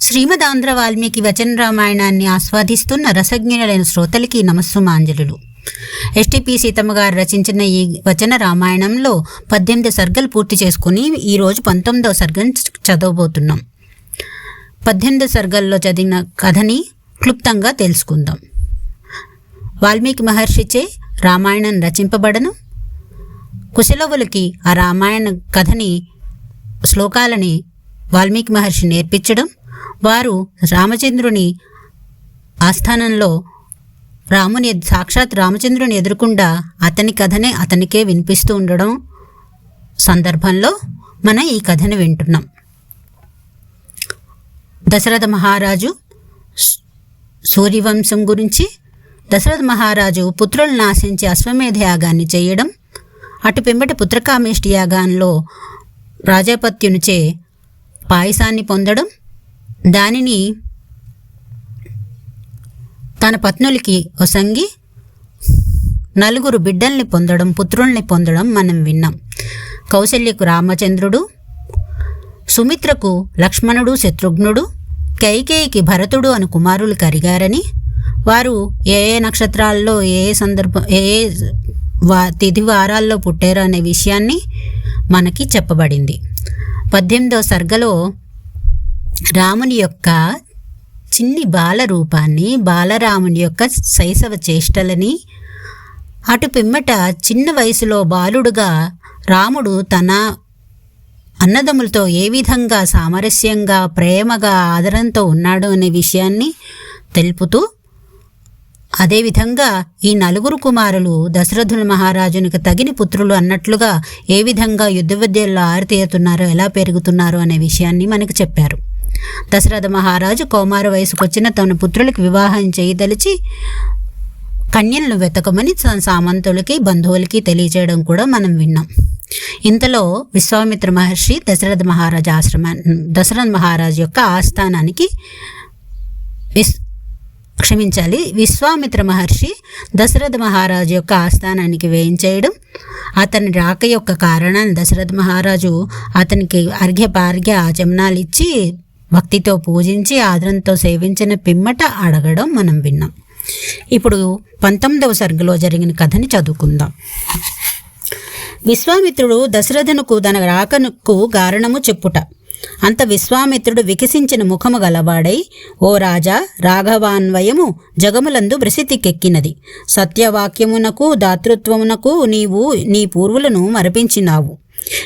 శ్రీమదాంధ్ర వాల్మీకి వచన రామాయణాన్ని ఆస్వాదిస్తున్న రసజ్ఞులైన శ్రోతలకి నమస్సుమాంజలులు. ఎస్టిపి సీతమ్మ గారు రచించిన ఈ వచన రామాయణంలో పద్దెనిమిది సర్గలు పూర్తి చేసుకుని ఈరోజు పంతొమ్మిదవ సర్గం చదవబోతున్నాం. పద్దెనిమిది సర్గల్లో చదివిన కథని క్లుప్తంగా తెలుసుకుందాం. వాల్మీకి మహర్షిచే రామాయణం రచింపబడను. కుశలవులకి ఆ రామాయణ కథని శ్లోకాలని వాల్మీకి మహర్షి నేర్పించడం. వారు రామచంద్రుని ఆస్థానంలో రాముని సాక్షాత్ రామచంద్రుని ఎదురుకుండా అతని కథనే అతనికే వినిపిస్తూ ఉండడం సందర్భంలో మనం ఈ కథను వింటున్నాం. దశరథ మహారాజు సూర్యవంశం గురించి దశరథ మహారాజు పుత్రులను ఆశించి అశ్వమేధ యాగాన్ని చేయడం అటు పిమ్మటి పుత్రకామేష్టి యాగాల్లో రాజాపత్యునిచే పాయసాన్ని పొందడం దానిని తన పత్నులకి ఒసంగి నలుగురు బిడ్డల్ని పొందడం పుత్రుల్ని పొందడం మనం విన్నాం. కౌశల్యకు రామచంద్రుడు సుమిత్రకు లక్ష్మణుడు శత్రుఘ్నుడు కైకేయికి భరతుడు అని కుమారులు కరిగారని వారు ఏ ఏ నక్షత్రాల్లో ఏ ఏ సందర్భం ఏ ఏ వా తిథి వారాల్లో పుట్టారు అనే విషయాన్ని మనకి చెప్పబడింది. పద్దెనిమిదవ సర్గలో రాముని యొక్క చిన్ని బాల రూపాన్ని బాలరాముని యొక్క శైశవ చేష్టలని అటు పిమ్మట చిన్న వయసులో బాలుడుగా రాముడు తన అన్నదమ్ములతో ఏ విధంగా సామరస్యంగా ప్రేమగా ఆదరంతో ఉన్నాడు అనే విషయాన్ని తెలుపుతూ అదేవిధంగా ఈ నలుగురు కుమారులు దశరథుల మహారాజునికి తగిన పుత్రులు అన్నట్లుగా ఏ విధంగా యుద్ధ విద్యల్లో ఆరితేరుతున్నారో ఎలా పెరుగుతున్నారో అనే విషయాన్ని మనకు చెప్పారు. దశరథ మహారాజు కౌమార వయసుకొచ్చిన తన పుత్రులకు వివాహం చేయదలిచి కన్యలను వెతకమని తన సామంతులకి బంధువులకి తెలియజేయడం కూడా మనం విన్నాం. ఇంతలో విశ్వామిత్ర మహర్షి దశరథ మహారాజు ఆశ్రమా దశరథ మహారాజు యొక్క ఆస్థానానికి విస్ క్షమించాలి విశ్వామిత్ర మహర్షి దశరథ మహారాజు యొక్క ఆస్థానానికి వేయించేయడం అతని రాక యొక్క కారణాన్ని దశరథ మహారాజు అతనికి అర్ఘ్య పార్ఘ్య ఆచమనాలు ఇచ్చి భక్తితో పూజించి ఆదరంతో సేవించిన పిమ్మట అడగడం మనం విన్నాం. ఇప్పుడు పంతొమ్మిదవ సర్గలో జరిగిన కథని చదువుకుందాం. విశ్వామిత్రుడు దశరథునకు తన రాకనుకు కారణము చెప్పుట. అంత విశ్వామిత్రుడు వికసించిన ముఖము గలవాడై ఓ రాజా రాఘవాన్వయము జగములందు ప్రసిద్ధికెక్కినది. సత్యవాక్యమునకు దాతృత్వమునకు నీవు నీ పూర్వులను మరపించినావు.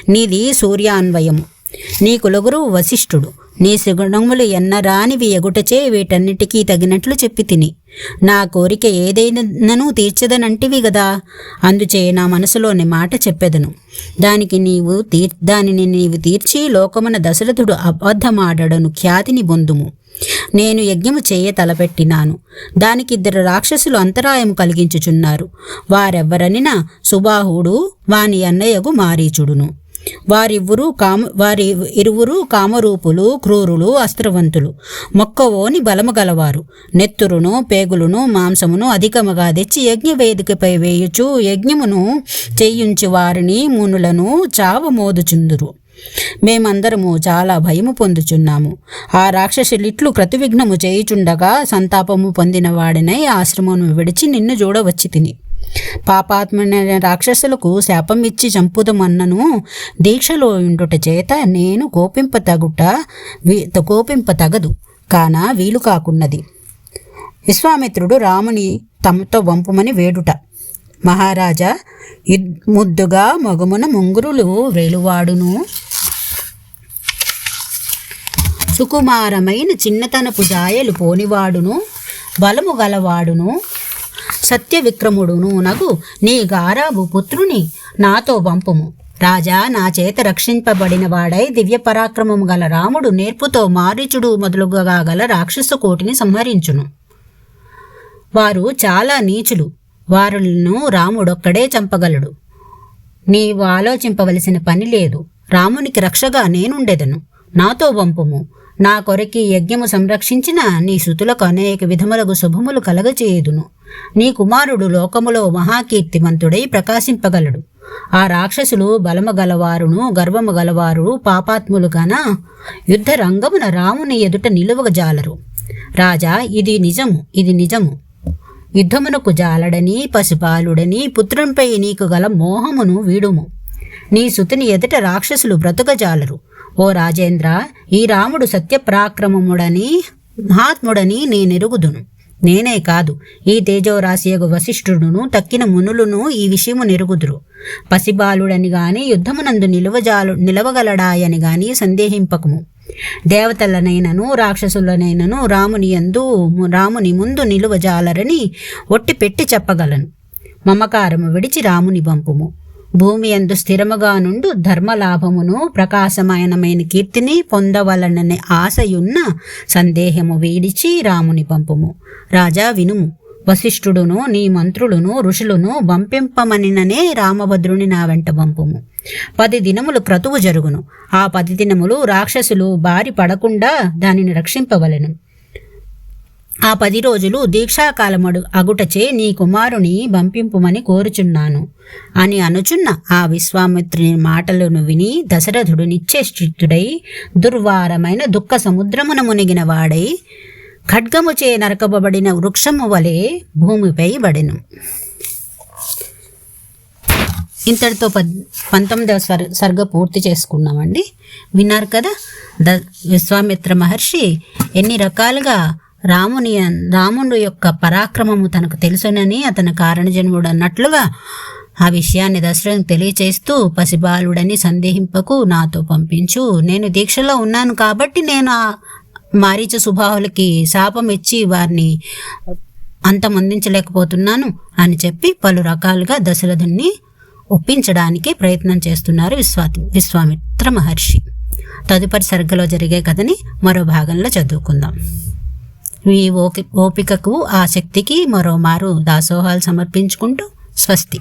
నీది సూర్యాన్వయము. నీ కులగురు వశిష్ఠుడు. నీ సుగుణములు ఎన్నరానివి ఎగుటచే వీటన్నిటికీ తగినట్లు చెప్పి తిని. నా కోరిక ఏదైనను తీర్చదనంటివి గదా? అందుచే నా మనసులోని మాట చెప్పెదను. దానికి నీవు తీర్ దానిని నీవు తీర్చి లోకమున దశరథుడు అబద్ధమాడడను ఖ్యాతిని బొందుము నేను యజ్ఞము చేయ తలపెట్టినాను. దానికి ఇద్దరు రాక్షసులు అంతరాయం కలిగించుచున్నారు. వారెవ్వరనినా సుబాహుడు వాని అన్నయ్యగు మారీచుడును. వారివ్వురు కామ వారి ఇరువురు కామరూపులు క్రూరులు అస్త్రవంతులు. మొక్కవోని బలము గలవారు నెత్తురును పేగులను మాంసమును అధికముగా తెచ్చి యజ్ఞ వేదికపై వేయుచు యజ్ఞమును చేయించు వారిని మునులను చావ మోదుచుందురు. మేమందరము చాలా భయము పొందుచున్నాము. ఆ రాక్షసులిట్లు క్రతివిఘ్నము చేయుచుండగా సంతాపము పొందిన వాడినై ఆశ్రమము విడిచి నిన్ను చూడవచ్చి తిని. పాపాత్మైన రాక్షసులకు శాపం ఇచ్చి చంపుదమన్నను దీక్షలో ఉండుట చేత నేను కోపింపతగుట వీ- కోపింపతగదు. కాన వీలు కాకున్నది. విశ్వామిత్రుడు రాముని తమతో వంపుమని వేడుట. మహారాజా ఇద్- ముద్దుగా మగుమున ముంగురులు వేలువాడును. సుకుమారమైన చిన్నతనపు జాయలు పోనివాడును. బలము గలవాడును. సత్య విక్రముడును నగు. నీ గారాబు పుత్రుని నాతో పంపుము. రాజా నా చేత రక్షింపబడిన వాడై దివ్య పరాక్రమం గల రాముడు నేర్పుతో మారీచుడు మొదలుగా గల రాక్షస కోటిని సంహరించును. వారు చాలా నీచులు. వారులను రాముడొక్కడే చంపగలడు. నీవు ఆలోచింపవలసిన పని లేదు. రామునికి రక్షగా నేనుండెదను. నాతో వంపుము నా కొరకి యజ్ఞము సంరక్షించిన నీ శృతులకు అనేక విధములకు శుభములు కలగచేయుదును. నీ కుమారుడు లోకములో మహాకీర్తిమంతుడై ప్రకాశింపగలడు. ఆ రాక్షసులు బలము గలవారును గర్వము గలవారు పాపాత్ములు గన యుద్ధ రంగమున రాముని ఎదుట నిలువగజాలరు. రాజా ఇది నిజము ఇది నిజము. యుద్ధమునకు జాలడని పశుపాలుడని పుత్రునిపై నీకు గల మోహమును వీడుము. నీ సుతుని ఎదుట రాక్షసులు బ్రతుకజాలరు. ఓ రాజేంద్ర ఈ రాముడు సత్యపరాక్రమముడని మహాత్ముడని నేనెరుగుదును నేనే కాదు. ఈ తేజోరాశియగు వశిష్ఠుడును తక్కిన మునులును ఈ విషయము నెరుగుదురు. పసిబాలుడని గాని యుద్ధమునందు నిలువజాలు నిలవగలడాయని గాని సందేహింపకము. దేవతలనైనను రాక్షసులనైనను రాముని యందు రాముని ముందు నిలువజాలరని ఒట్టి పెట్టి చెప్పగలను. మమకారము విడిచి రాముని పంపుము. భూమి ఎందు స్థిరముగా నుండు ధర్మలాభమును ప్రకాశమాయనమైన కీర్తిని పొందవలననే ఆశయున్న సందేహము వీడిచి రాముని పంపుము. రాజా వినుము. వశిష్ఠుడును నీ మంత్రులను ఋషులను పంపింపమనిననే రామభద్రుని నా వెంట పంపుము. పది దినములు క్రతువు జరుగును. ఆ పది దినములు రాక్షసులు బారి పడకుండా దానిని రక్షింపవలెను. ఆ పది రోజులు దీక్షాకాలముడు అగుటచే నీ కుమారుని పంపింపుమని కోరుచున్నాను. అని అనుచున్న ఆ విశ్వామిత్రుని మాటలను విని దశరథుడు నిశ్చేష్టితుడై దుర్వారమైన దుఃఖ సముద్రమున మునిగిన వాడై ఖడ్గముచే నరకబడిన వృక్షము వలె భూమిపై బడెను ఇంతటితో పద్ పంతొమ్మిదవ సర్ సర్గ పూర్తి చేసుకున్నామండి. విన్నారు కదా? ద విశ్వామిత్ర మహర్షి ఎన్ని రకాలుగా రాముని రాముడు యొక్క పరాక్రమము తనకు తెలుసునని అతని కారణజన్ముడు అన్నట్లుగా ఆ విషయాన్ని దశరథం తెలియచేస్తూ పసిబాలుడని సందేహింపకు నాతో పంపించు. నేను దీక్షలో ఉన్నాను కాబట్టి నేను ఆ మారీచ సుబాహులకి శాపం ఇచ్చి వారిని అంతమొందించలేకపోతున్నాను అని చెప్పి పలు రకాలుగా దశరథుణ్ణి ఒప్పించడానికి ప్రయత్నం చేస్తున్నారు విశ్వాతి విశ్వామిత్ర మహర్షి. తదుపరి సర్గలో జరిగే కథని మరో భాగంలో చదువుకుందాం. మీ ఓపికకు ఆ శక్తికి మరోమారు దాసోహాలు సమర్పించుకుంటూ స్వస్తి.